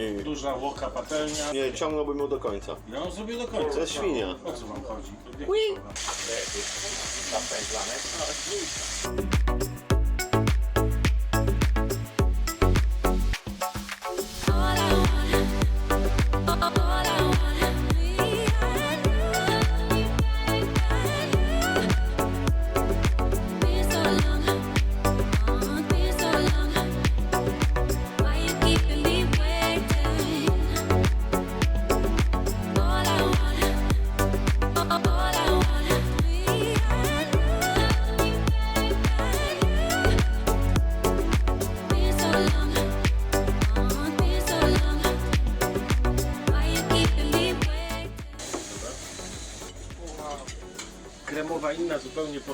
Nie. duża łoka patelnia. Nie, ciągnąłbym ją do końca. Ja ją zrobię do końca. To jest świnia. O co wam chodzi? Ui.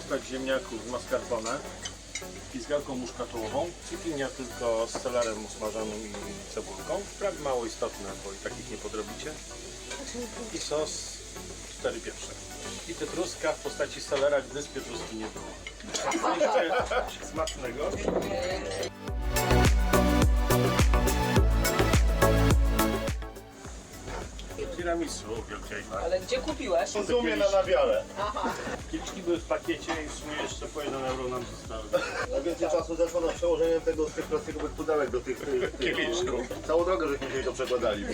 Postać ziemniaków z mascarpone gałką muszkatołową. Cukinia tylko z celerem usmażonym i cebulką. Prawie mało istotne, bo i tak ich nie podrobicie. I sos cztery pieprze. I pietruska w postaci selera, gdy z pietruski nie było. Smacznego. Ale gdzie kupiłeś? Rozumiem na nawiale. Kieliszki były w pakiecie i w sumie jeszcze po 1 euro nam zostały. Najwięcej czasu zeszło na przełożenie tego z tych plastikowych pudełek do tych, tych, tych Kieliszków. Całą drogę żeśmy dzisiaj to przekładali.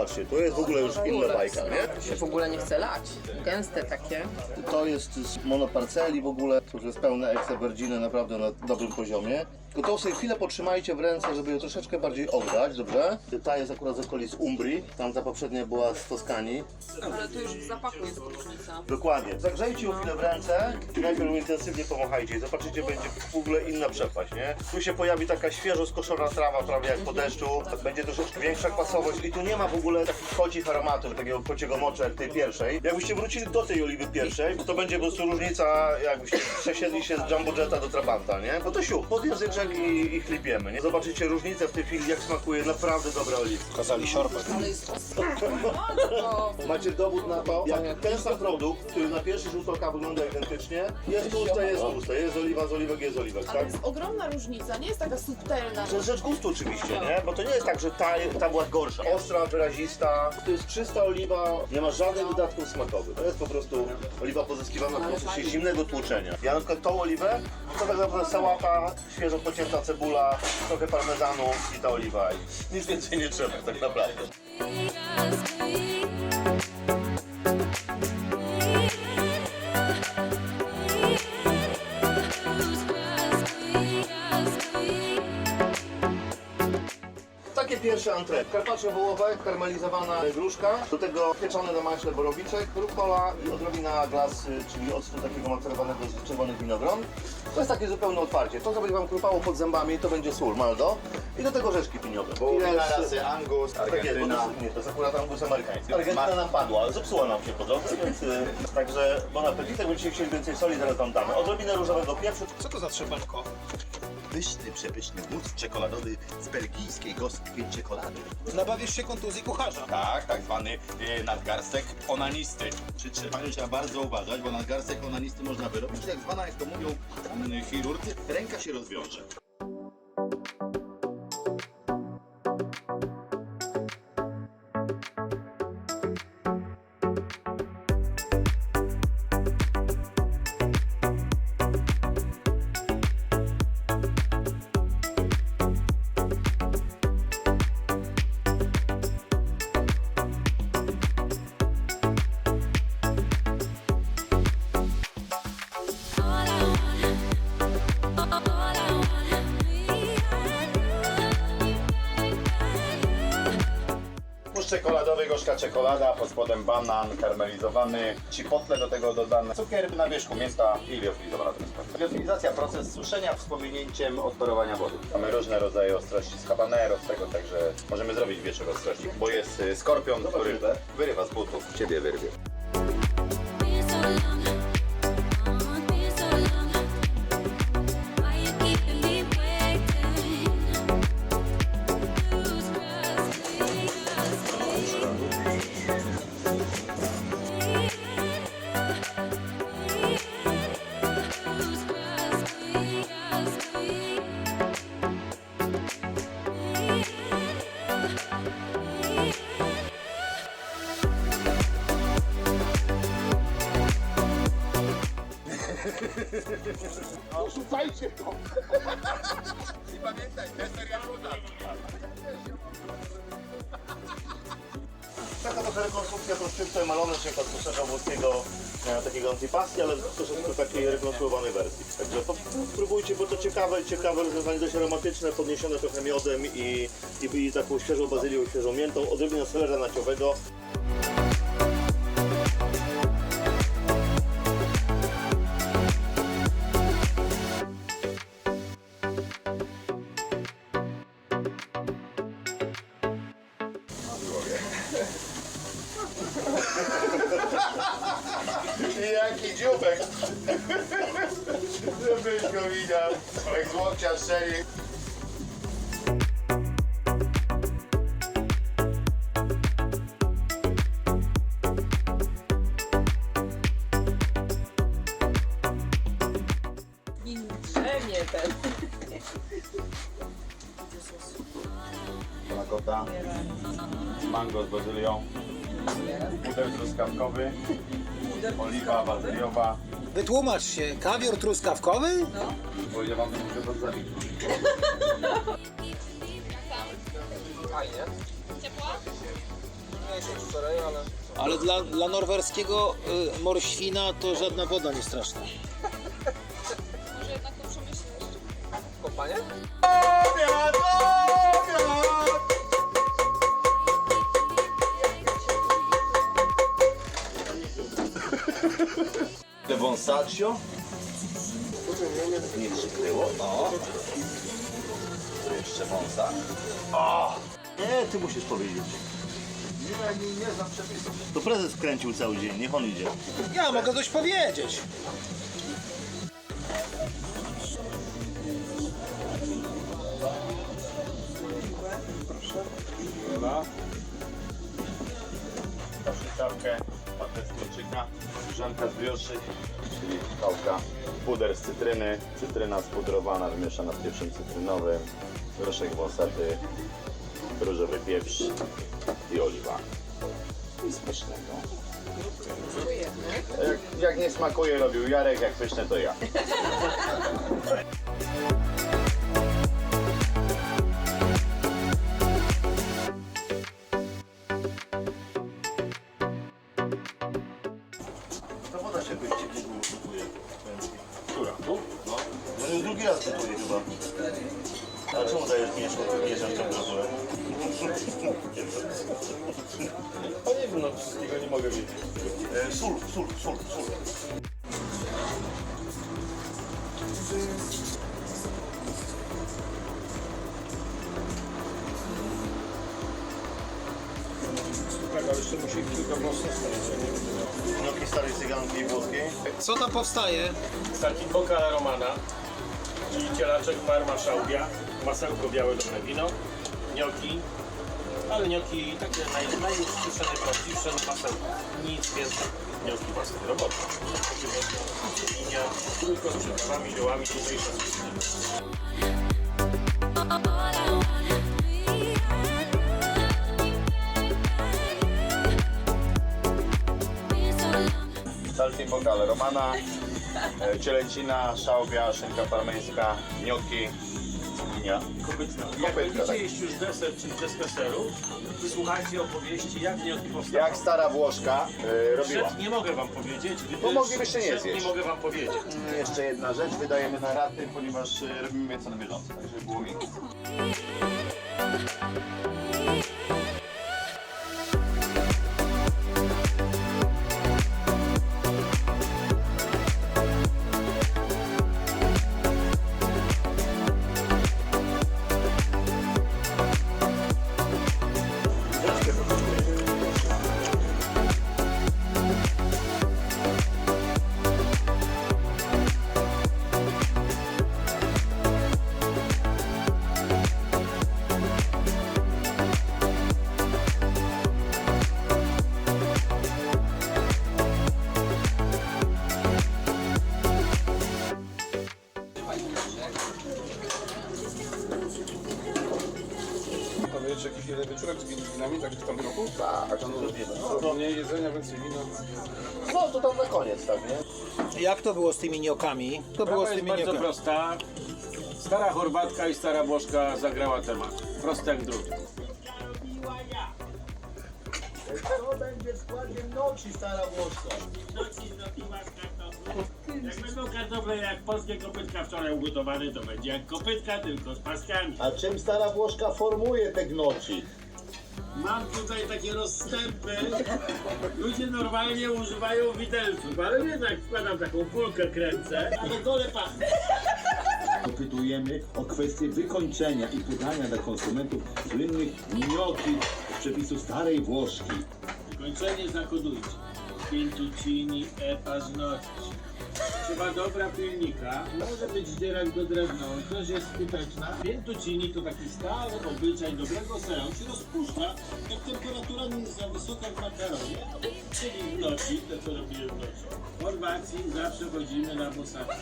Zobaczcie, to jest w ogóle już inna bajka, nie? Się w ogóle nie chce lać. Gęste takie. To jest z monoparceli w ogóle, to już jest pełne eksewerdziny naprawdę na dobrym poziomie. Tylko to sobie chwilę potrzymajcie w ręce, żeby ją troszeczkę bardziej ograć, dobrze? Ta jest akurat z okolic Umbrii, tamta poprzednia była z Toskanii. Ale tu już w zapachu jest różnica. Dokładnie. Zagrzejcie ją chwilę w ręce najpierw intensywnie pomachajcie i zobaczycie, będzie w ogóle inna przepaść, nie? Tu się pojawi taka świeżo skoszona trawa, prawie jak po deszczu, będzie troszeczkę większa kwasowość i tu nie ma w ogóle takich kocich aromatów, takiego kociego moczu jak tej pierwszej. Jakbyście wrócili do tej oliwy pierwszej, to będzie po prostu różnica, jakbyście przesiedli się z Jumbo Jetta do Trabanta, nie? No to siu, pod i, i chlipiemy, nie? Zobaczycie różnicę w tej chwili, jak smakuje naprawdę dobra oliwa. Kazali siorbę. Ale jest ostro. No, Macie dowód na to, jak ten sam produkt, który na pierwszy rzut oka wygląda identycznie, jest tłuste, jest tłuste, jest oliwa z oliwek, jest oliwek, Ale tak? jest ogromna różnica, nie jest taka subtelna. To jest rzecz gustu oczywiście, nie? Bo to nie jest tak, że ta, ta była gorsza. Ostra, wyrazista, to jest czysta oliwa, nie ma żadnych dodatków smakowych. To jest po prostu oliwa pozyskiwana w procesie zimnego tłuczenia. Ja na przykład tą oliwę, to tak naprawdę sałata, świeżo pocięta cebula, trochę parmezanu i ta oliwa. I nic więcej nie trzeba tak naprawdę. Takie pierwsze antre. Carpaccio wołowe, karmelizowana gruszka, do tego pieczony na maśle borowiczek, rucola i odrobina glas, y, czyli octu takiego macerowanego z czerwonych winogron. To jest takie zupełne otwarcie. To, co będzie Wam krupało pod zębami, to będzie sól maldo i do tego rzeczki piniowe. Filet- rasy Angus, tak jest, Argentyna. jest- nie, to jest akurat Angus amerykański. Argentyna nam padła, ale zepsuła nam się po drodze, więc y, także bon appetit. Jak będziecie chcieli więcej soli, zaraz Wam damy. Odrobinę różowego pieprzu, Co to za trzepanko? Pyszny, przepyszny mus czekoladowy z belgijskiej gospy czekolady. Nabawisz się kontuzji kucharza. Tak, tak zwany e, nadgarstek onanisty. Przy trzepaniu trzeba bardzo uważać, bo nadgarstek onanisty można wyrobić, tak zwana, jak to mówią mm, chirurdzy, ręka się rozwiąże. Czekolada, pod spodem banan karmelizowany, chipotle do tego dodane, cukier na wierzchu mięsa i liofilizowana truskawka. Liofilizacja, proces suszenia z pominięciem odparowania wody. Mamy różne rodzaje ostrości z habanero, z tego, także możemy zrobić wieczór ostrości, bo jest y, skorpion, który wyrywa z butów, ciebie wyrwie. To! I pamiętaj, deser jak woda. Taka trochę rekonstrukcja od Kusarza Włoskiego e, takiego antipasti, ale troszeczkę takiej rekonstruowanej wersji. Także spróbujcie, bo to ciekawe, ciekawe rozwiązanie, dość aromatyczne, podniesione trochę miodem i, i, i taką świeżą bazylią, świeżą miętą, odrobinę selera naciowego. Żebyś go widział, jak z łokcia Wytłumacz się, kawior truskawkowy? Bo ja wam muszę to zabić. Ale dla, dla norweskiego y, morświna to żadna woda nie straszna. Obiad! Obiad! De Vonsaccio. Nie przykryło. O. Tu jeszcze wąsa. Nie, ty musisz powiedzieć. To prezes kręcił cały dzień, niech on idzie. Ja mogę coś powiedzieć. Brioszy, czyli kawka, puder z cytryny, cytryna spudrowana, wymieszana z pieprzem cytrynowym, groszek włosaty, różowy pieprz i oliwa. Nic pysznego. Jak, jak nie smakuje robił Jarek, jak pyszne to ja. drugi raz gotuje chyba. A czemu dajesz mieszać, mieszać temperaturę? No nie wiem, no wszystkiego nie mogę wiedzieć. E, sól, sól, sól, sól. Tak, ale jeszcze musi kilka mocno stać. Gnocchi starej cyganki włoskiej. Co tam powstaje? Saltimbocca romana, cielaczek parma szałwia, masełko białe dobre wino, gnocchi, ale gnocchi takie naj, najustsze, najprawdziwsze na masełko. Nic więcej. Gnocchi własnej roboty. Linia, tylko z przyprawami, ziołami, tutejsza. Saltimbocca alla romana, cielęcina, szałwia, szynka parmeńska, gnocchi, cukinia. Kopytna. Jak Kopytka, będziecie tak. jeść już deser, czyli deskę seru, wysłuchajcie opowieści, jak gnocchi powstały. Jak stara Włoszka e, robiła. Przed nie mogę wam powiedzieć, gdyż moglibyście nie zjeść. nie mogę wam powiedzieć. Jeszcze jedna rzecz, wydajemy na raty, ponieważ e, robimy co na bieżąco, tak żeby było miękkie. Jak to było z tymi niokami? To było z Sprawa jest tymi bardzo niokami. prosta. Stara Chorwatka i stara Włoszka zagrała temat. Proste jak drut. To będzie w składzie noci, stara Włoszka. Jak będą kartofle jak polskie kopytka wczoraj ugotowane, to będzie jak kopytka, tylko z paskami. A czym stara Włoszka formuje te gnoci? Mam tutaj takie rozstępy. Ludzie normalnie używają widelców, ale jednak wkładam taką kulkę, kręcę, ale dole pachnie. Dopytujemy o kwestię wykończenia i podania dla konsumentów słynnych gnioki z przepisu starej Włoszki. Wykończenie zakodujcie. Pintuccini e paznokci. Trzeba dobra pilnika, może być dzierak do drewna, też jest skuteczna. Pintuccini to taki stary obyczaj dobrego sera, on się rozpuszcza, jak temperatura nie jest za wysoka w makaronie, czyli w nocy, to co robimy w nocy. W Chorwacji zawsze chodzimy na bosaka.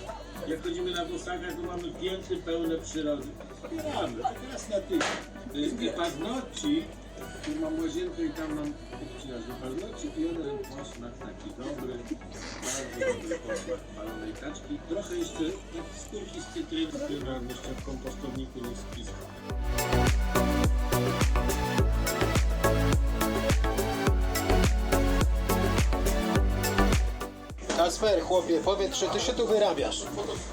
Jak chodzimy na bosaka, to mamy pięty pełne przyrody. Zbieramy, a teraz na tydzień. Nie paznokci, tu mam łazienkę i tam mam do paznokci i jeden posmak taki dobry, bardzo dobry posmak palonej kaczki. Trochę jeszcze tak skórki z cytryny, która jeszcze w kompostowniku nie spiska. Kasper, chłopie, powiedz, czy ty się tu wyrabiasz?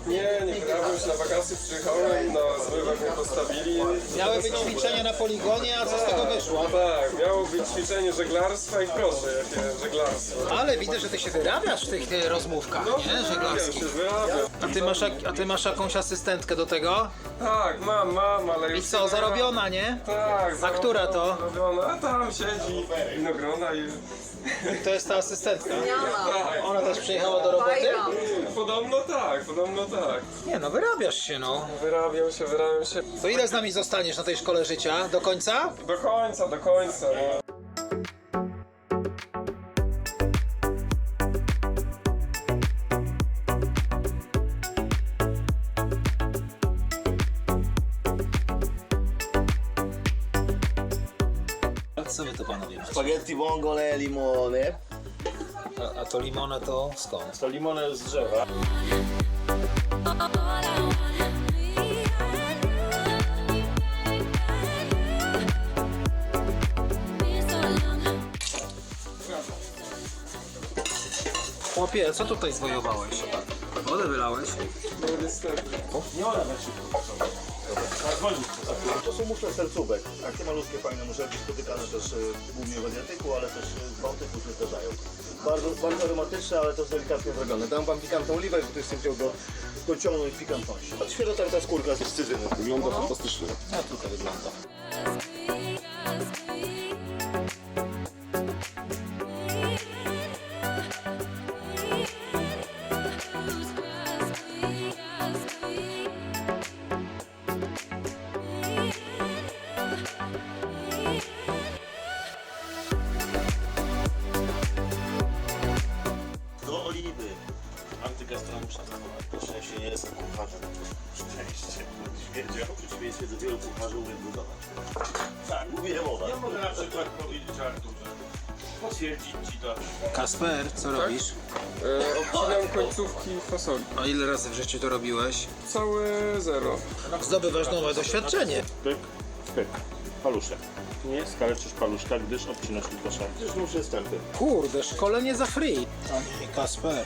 Nie, nie wyrabiam się na wakacje, przyjechałem, na mnie postawili. Miały być ćwiczenia na poligonie, a co z tego wyszło? Tak, miało być ćwiczenie żeglarstwa i proszę, jakie żeglarstwo. Ale widzę, że ty się wyrabiasz w tych e, rozmówkach, nie? wyrabiam Żeglarskich. się, wyrabiam. A ty, masz, jak- a ty masz jakąś asystentkę do tego? Tak, mam, mam, ale I już... co, zarobiona, nie? Tak, A która to? Zarobiona, a tam siedzi, winogrona i... To jest ta asystentka. Tak, Ona też przyjechała do roboty? podobno tak, podobno tak. Nie no, wyrabiasz się no. Wyrabiam się, wyrabiam się. To ile z nami zostaniesz na tej szkole życia? Do końca? Do końca, do końca, no. Co wy to panowie macie? Spaghetti vongole limone. A, a to limone to skąd? To limony z drzewa. Chłopie, co tutaj zwojowałeś? Wodę wylałeś? A To są muszle sercówek. Takie malutkie, fajne muszleki spotykane też y, głównie w Adriatyku, ale też y, w Bałtyku się zdarzają. Bardzo, bardzo aromatyczne, ale też delikatnie zrobione. Dam wam pikantną oliwę, bo ktoś chciał go dociągnąć pikantności. Świeżo tarta skórka z scyzyny. Wygląda fantastycznie. Jak tutaj wygląda? Kasper, co robisz? E, obcinam końcówki fasoli. A ile razy w życiu to robiłeś? Całe zero. Zdobywasz nowe doświadczenie. Pyk, pyk. Paluszek. Nie skaleczysz paluszka, gdyż obcinasz tylko szar. Przecież muszę stępy. Kurde, szkolenie za free. Panie Kasper,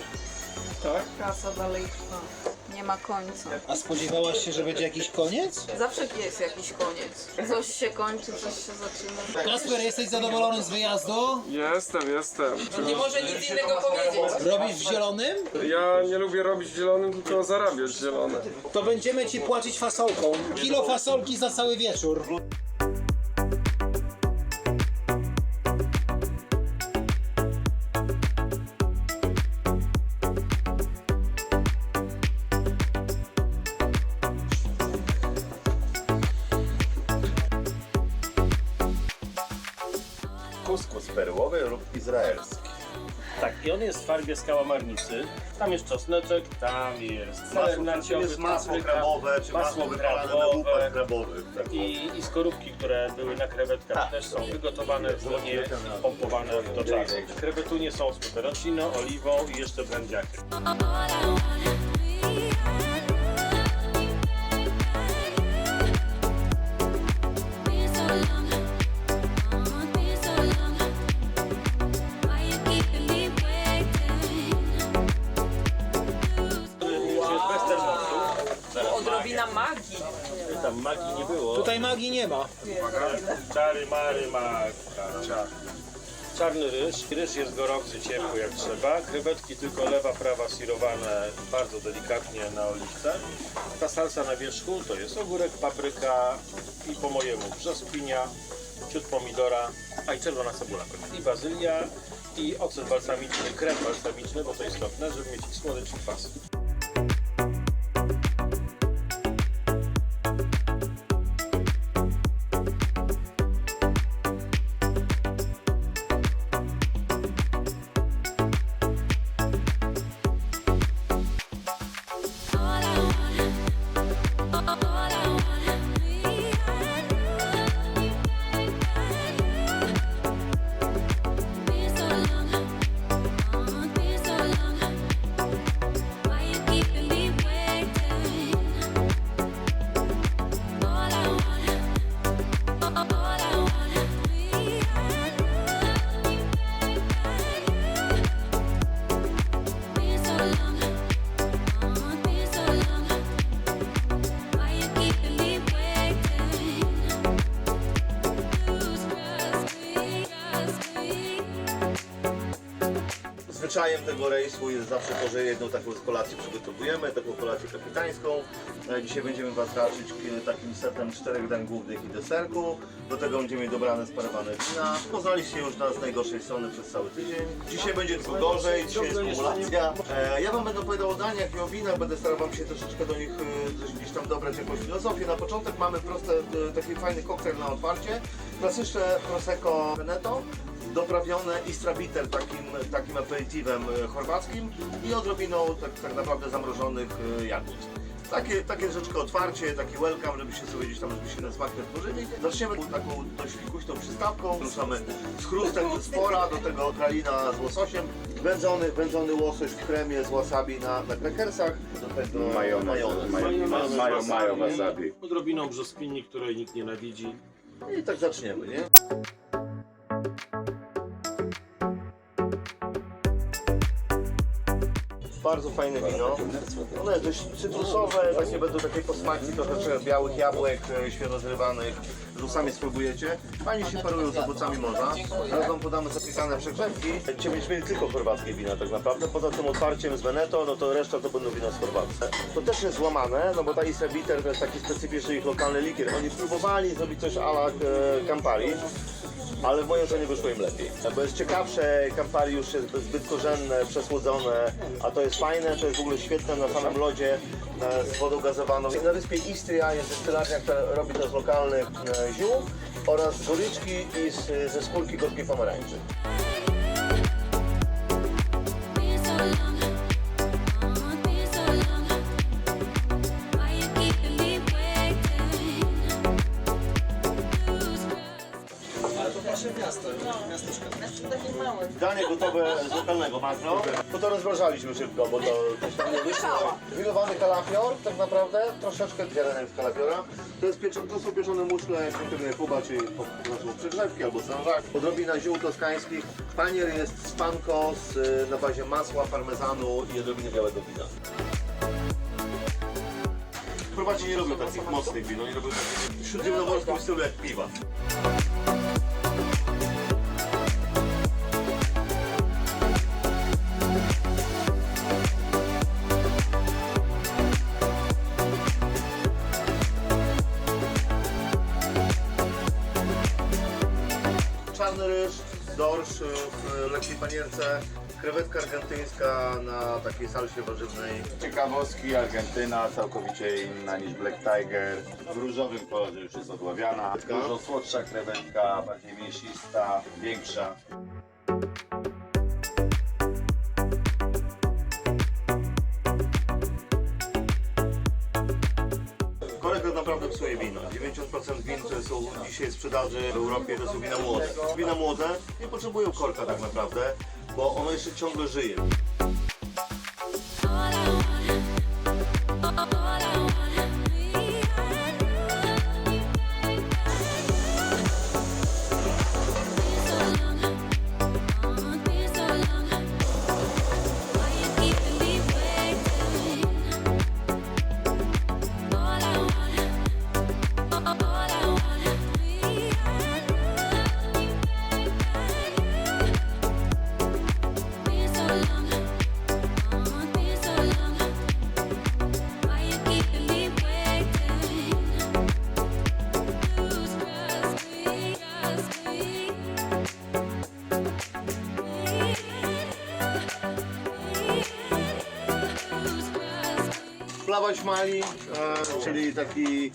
Kasa dalej trwa. Nie ma końca. a spodziewałaś się, że będzie jakiś koniec? Zawsze jest jakiś koniec. Coś się kończy, coś się zaczyna. Kasper, jesteś zadowolony z wyjazdu? Jestem, jestem. Nie może nic innego powiedzieć. Robisz w zielonym? Ja nie lubię robić zielonym, tylko zarabiać zielone. To będziemy ci płacić fasolką. Kilo fasolki za cały wieczór. Kuskus perłowy lub izraelski. Tak, i on jest w farbie z kałamarnicy. Tam jest czosneczek, tam jest ser naciowy, jest masło papryka, krabowe, czy masło wypalane na łupach krabowych. Tak. I, I skorupki, które były na krewetkach też są wygotowane w złonie, pompowane do czasu. Krewetunie są z peperoncino, oliwą i jeszcze brędziakiem. Czary, mary, czar. Czarny ryż. Ryż jest gorący, ciepły jak trzeba. Krewetki tylko lewa, prawa sirowane bardzo delikatnie na oliwce. Ta salsa na wierzchu to jest ogórek, papryka i po mojemu brzoskwinia, ciut pomidora, a i czerwona cebula. I bazylia i ocet balsamiczny, krem balsamiczny, bo to istotne, żeby mieć i słodycz i kwas. Zwyczajem tego rejsu jest zawsze to, że jedną taką z kolacji przygotowujemy, taką kolację kapitańską. E, Dzisiaj będziemy Was raczyć e, takim setem czterech dań głównych i deserku. Do tego będziemy dobrane sparowane wina. Poznaliście już nas z najgorszej strony przez cały tydzień. Dzisiaj będzie tylko gorzej, dzisiaj jest kumulacja. E, Ja Wam będę opowiadał o daniach i o winach, będę starał Wam się troszeczkę do nich gdzieś tam dobrać jakąś filozofię. Na początek mamy proste, taki fajny koktajl na otwarcie. Klasyczne Prosecco Veneto doprawione istrabiter takim, takim aperitivem e, chorwackim i odrobiną tak, tak naprawdę zamrożonych e, jagód. Takie, takie troszeczkę otwarcie, taki welcome, żebyście sobie gdzieś tam, żebyście na smak tworzyli. Zaczniemy taką dość fikuśną przystawką. Ruszamy z chrustem z spora, do tego kralina z łososiem. Wędzony, wędzony łosoś w kremie z wasabi na, na krakersach. Do tego Majonez, majonez. majonez, mayo, mayo, wasabi. Odrobiną brzoskwini, której nikt nienawidzi. I tak zaczniemy, nie? Bardzo fajne wino. Ono jest dość cytrusowe, właśnie będą takie posmaki trochę białych jabłek e, świeżozrywanych. Lusami spróbujecie. Fajnie się parują z owocami morza. Teraz wam podamy zapisane przegrzewki. Będziemy mieli tylko chorwackie wina tak naprawdę. Poza tym otwarciem z Veneto, no to reszta to będą wina z Chorwacji. To też jest złamane, no bo ta Isra Bitter to jest taki specyficzny ich lokalny likier. Oni próbowali zrobić coś ala e, Campari. Ale w mojej ocenie wyszło im lepiej. Bo jest ciekawsze, Campari już jest zbyt korzenne, przesłodzone, a to jest fajne, to jest w ogóle świetne na samym lodzie z wodą gazowaną. Na wyspie Istria jest destylarnia, która robi to z lokalnych e, ziół oraz z goryczki i ze skórki gorzkiej pomarańczy. Danie gotowe z lokalnego makro. Bo to rozmrażaliśmy szybko, bo to coś tam nie wyszło. Grillowany kalafior, tak naprawdę, troszeczkę ziarenek z kalafiora. To, jest pieczo, to są pieczone muszle świątynnej Kuba, czyli po prostu przygrzewki albo sanżak. Odrobina ziół toskańskich. Panier jest z panko z, y, na bazie masła, parmezanu i odrobiny białego wina. Chorwaci nie robią takich mocnych win, oni robią takie w śródziemnomorskim stylu jak piwa. Panierce, krewetka argentyńska na takiej salsie warzywnej. Ciekawostki, Argentyna całkowicie inna niż Black Tiger. W różowym kolorze już jest odławiana. Dużo słodsza krewetka, bardziej mięsista, większa. Są dzisiaj w sprzedaży w Europie, to są wina młode. Wina młode nie potrzebują korka tak naprawdę, bo ono jeszcze ciągle żyje. Me. Plawa śmali, e, czyli taki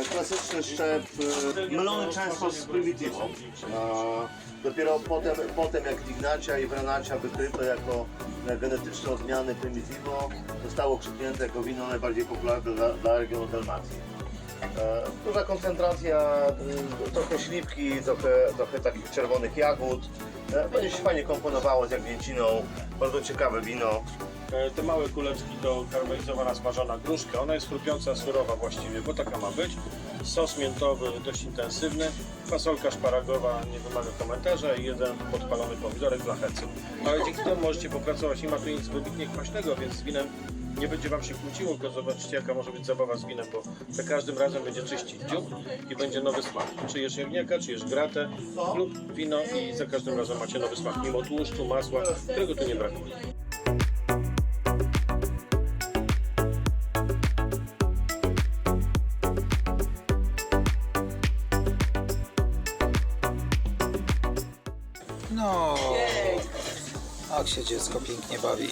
e, klasyczny szczep, e, mylony często z prymitywą. E, dopiero potem, potem jak w Ignacia i w Renacia wykryto jako e, genetyczne odmiany Primitivo, zostało krzyknięte jako wino najbardziej popularne dla, dla regionu Dalmacji. E, duża koncentracja, e, trochę śliwki, trochę, trochę takich czerwonych jagód. E, będzie się fajnie komponowało z jagnięciną, bardzo ciekawe wino. E, Te małe kuleczki to karmelizowana smażona gruszka. Ona jest chrupiąca, surowa właściwie, bo taka ma być. Sos miętowy dość intensywny. Fasolka szparagowa nie wymaga komentarza i jeden podpalony pomidorek dla hecy. Ale dzięki temu możecie popracować. Nie ma tu nic wybitnie kwaśnego, więc z winem nie będzie Wam się kłóciło, tylko zobaczcie jaka może być zabawa z winem, bo za każdym razem będzie czyścić dziób i będzie nowy smak. Czy jesz jagniaka, czy jesz gratę lub wino i za każdym razem macie nowy smak, mimo tłuszczu, masła, którego tu nie brakuje. Się dziecko pięknie bawi.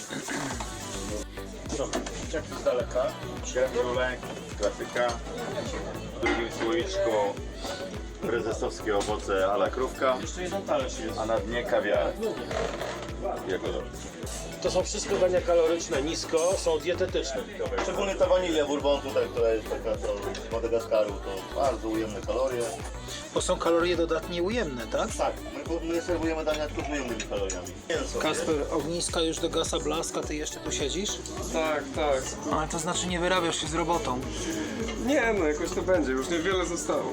Jak z daleka. Kremulek, klasyka. W drugim słoiczku prezesowskie owoce ala krówka, Jeszcze jeden talerz jest. a na dnie kawiar. Jako To są wszystko dania kaloryczne, nisko, są dietetyczne. Szczególnie ta wanilia bourbon tutaj, która jest taka to z Madagaskaru, to bardzo ujemne kalorie. Bo są kalorie dodatnie ujemne, tak? Tak, my, my serwujemy dania tylko z ujemnymi kaloriami. Mięso. Kasper, ogniska już do gasa blaska, ty jeszcze tu siedzisz? Tak, tak. Ale to znaczy nie wyrabiasz się z robotą. Nie no, jakoś to będzie, już niewiele zostało.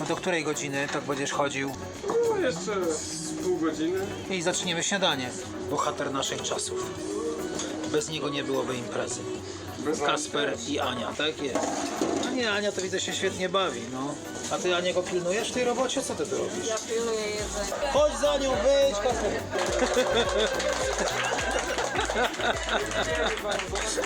No do której godziny tak będziesz chodził? No jeszcze pół godziny. I zaczniemy śniadanie. Bohater naszych czasów. Bez niego nie byłoby imprezy. Bez Kasper i Ania, tak jest. A nie, Ania to widzę się świetnie bawi, no. A ty Aniego pilnujesz w tej robocie? Co ty tu robisz? Ja pilnuję jedzenie. Chodź za nią, wyjdź, Kasper.